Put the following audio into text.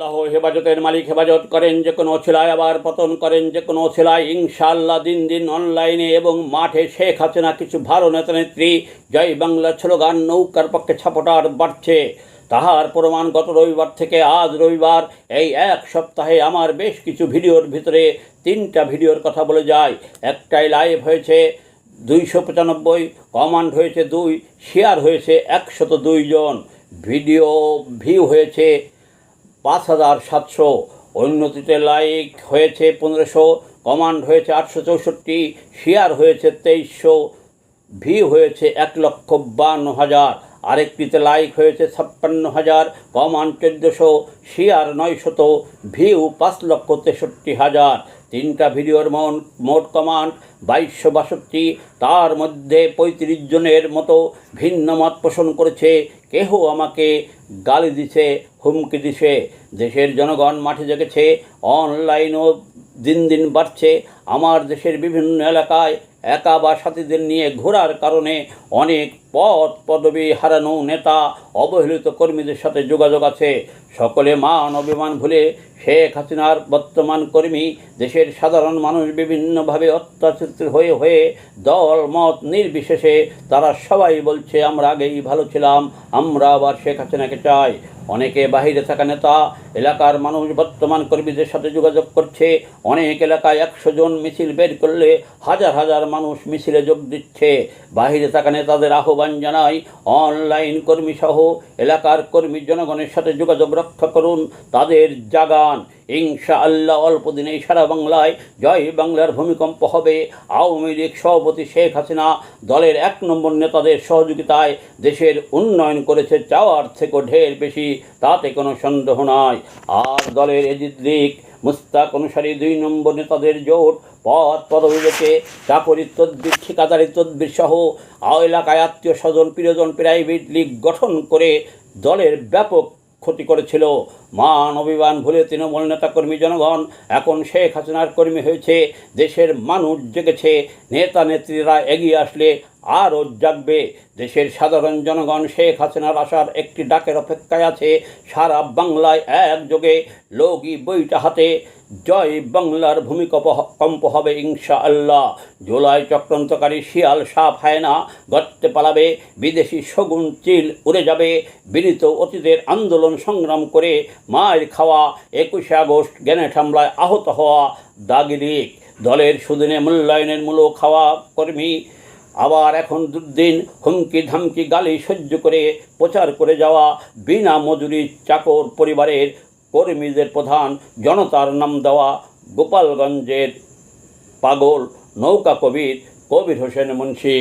আল্লাহ হেফাজতের মালিক হেফাজত করেন যে কোনো ছেলায় আবার পতন করেন যে কোনো ছেলায়, ইনশাআল্লাহ দিন দিন অনলাইনে এবং মাঠে শেখ হাসিনা কিছু ভালো নেতা নেত্রী, জয় বাংলা স্লোগান, নৌকার পক্ষে ছাপটার বাড়ছে। তাহার প্রমাণ গত রবিবার থেকে আজ রবিবার, এই এক সপ্তাহে আমার বেশ কিছু ভিডিওর ভিতরে তিনটা ভিডিওর কথা বলে যায়। একটাই লাইভ হয়েছে দুইশো পঁচানব্বই, কমান্ড হয়েছে দুই, শেয়ার হয়েছে একশত দুই জন। ভিডিও ভিউ হয়েছে পাঁচ হাজার সাতশো উন্নতিতে লাইক হয়েছে পনেরোশো, কমান্ড হয়েছে আটশো চৌষট্টি, শেয়ার হয়েছে তেইশশো ভি হয়েছে এক লক্ষ বান্ন হাজার। আরেকটিতে লাইক হয়েছে ছাপ্পান্ন হাজার কমান্ড চোদ্দোশো, শেয়ার নয়শত, ভিউ পাঁচ লক্ষ তেষট্টি হাজার। তিনটা ভিডিওর মন মোট কমান্ড বাইশশো বাষট্টি, তার মধ্যে পঁয়ত্রিশ জনের মতো ভিন্ন মত পোষণ করেছে, কেহ আমাকে গালি দিছে, হুমকি দিছে। দেশের জনগণ মাঠে জেগেছে অনলাইনও দিন দিন বাড়ছে। আমার দেশের বিভিন্ন এলাকায় একা বা সাথীদের নিয়ে ঘোরার কারণে অনেক পদ পদবি হারানো নেতা, অবহেলিত কর্মীদের সাথে যোগাযোগ আছে। সকলে মান অভিমান ভুলে শেখ হাসিনার বর্তমান কর্মী, দেশের সাধারণ মানুষ বিভিন্নভাবে অত্যাচারিত হয়ে হয়ে দল, মত নির্বিশেষে তারা সবাই বলছে, আমরা আগেই ভালো ছিলাম, আমরা আবার শেখ হাসিনাকে চাই। অনেকে বাহিরে থাকা নেতা, এলাকার মানুষ বর্তমান কর্মীদের সাথে যোগাযোগ করছে। অনেক এলাকায় একশো জন মিছিল বের করলে হাজার হাজার মানুষ মিছিলে যোগ দিচ্ছে। বাহিরে থাকা নেতাদের আহ্বান জানাই অনলাইন কর্মী সহ এলাকার কর্মী জনগণের সাথে যোগাযোগ রক্ষা করুন, তাদের জাগান। ইনশা আল্লাহ অল্প দিনেই সারা বাংলায় জয় বাংলার ভূমিকম্প হবে। আওয়ামী লীগ সভাপতি শেখ হাসিনা দলের এক নম্বর নেতাদের সহযোগিতায় দেশের উন্নয়ন করেছে, চাওয়ার থেকেও ঢের বেশি, তাতে কোনো সন্দেহ নয় আর দলের এজিদ লীগ মুস্তাক অনুসারী দুই নম্বর নেতাদের জোট পদবি বেঁচে চাকরি তদ্বির ঠিকাদারি তদ্বির সহ এলাকায় আত্মীয় স্বজন, প্রিয়জন, প্রাইভেট লীগ গঠন করে দলের ব্যাপক ক্ষতি করেছিল। মান অভিমান ভুলে তৃণমূল নেতাকর্মী জনগণ, এখন শেখ হাসিনার কর্মী হয়েছে, দেশের মানুষ জেগেছে নেতা নেত্রীরা এগিয়ে আসলে আরও জাগবে। দেশের সাধারণ জনগণ শেখ হাসিনার আসার একটি ডাকের অপেক্ষায় আছে। সারা বাংলায় একযোগে লগি বইটা হাতে। জয় বাংলার ভূমিকম্প কম্প হবে ইনশা আল্লাহ জুলাই চক্রান্তকারী শিয়াল সাপ হায়না গর্তে পালাবে। বিদেশি শগুন চিল উড়ে যাবে। বিনীত অতীতের আন্দোলন সংগ্রাম করে মায়ের খাওয়া। একুশে আগস্ট গ্যানেট হামলায় আহত হওয়া দাগিরিক। দলের সুদিনে মূল্যায়নের মূল্য খাওয়া কর্মী আবার এখন দুর্দিন হুমকি ধামকি গালি সহ্য করে প্রচার করে যাওয়া বিনা মজুরি চাকর পরিবারের কর্মীদের প্রধান জনতার নাম দেওয়া গোপালগঞ্জের পাগল নৌকা কবির কবির হোসেন মুন্সি।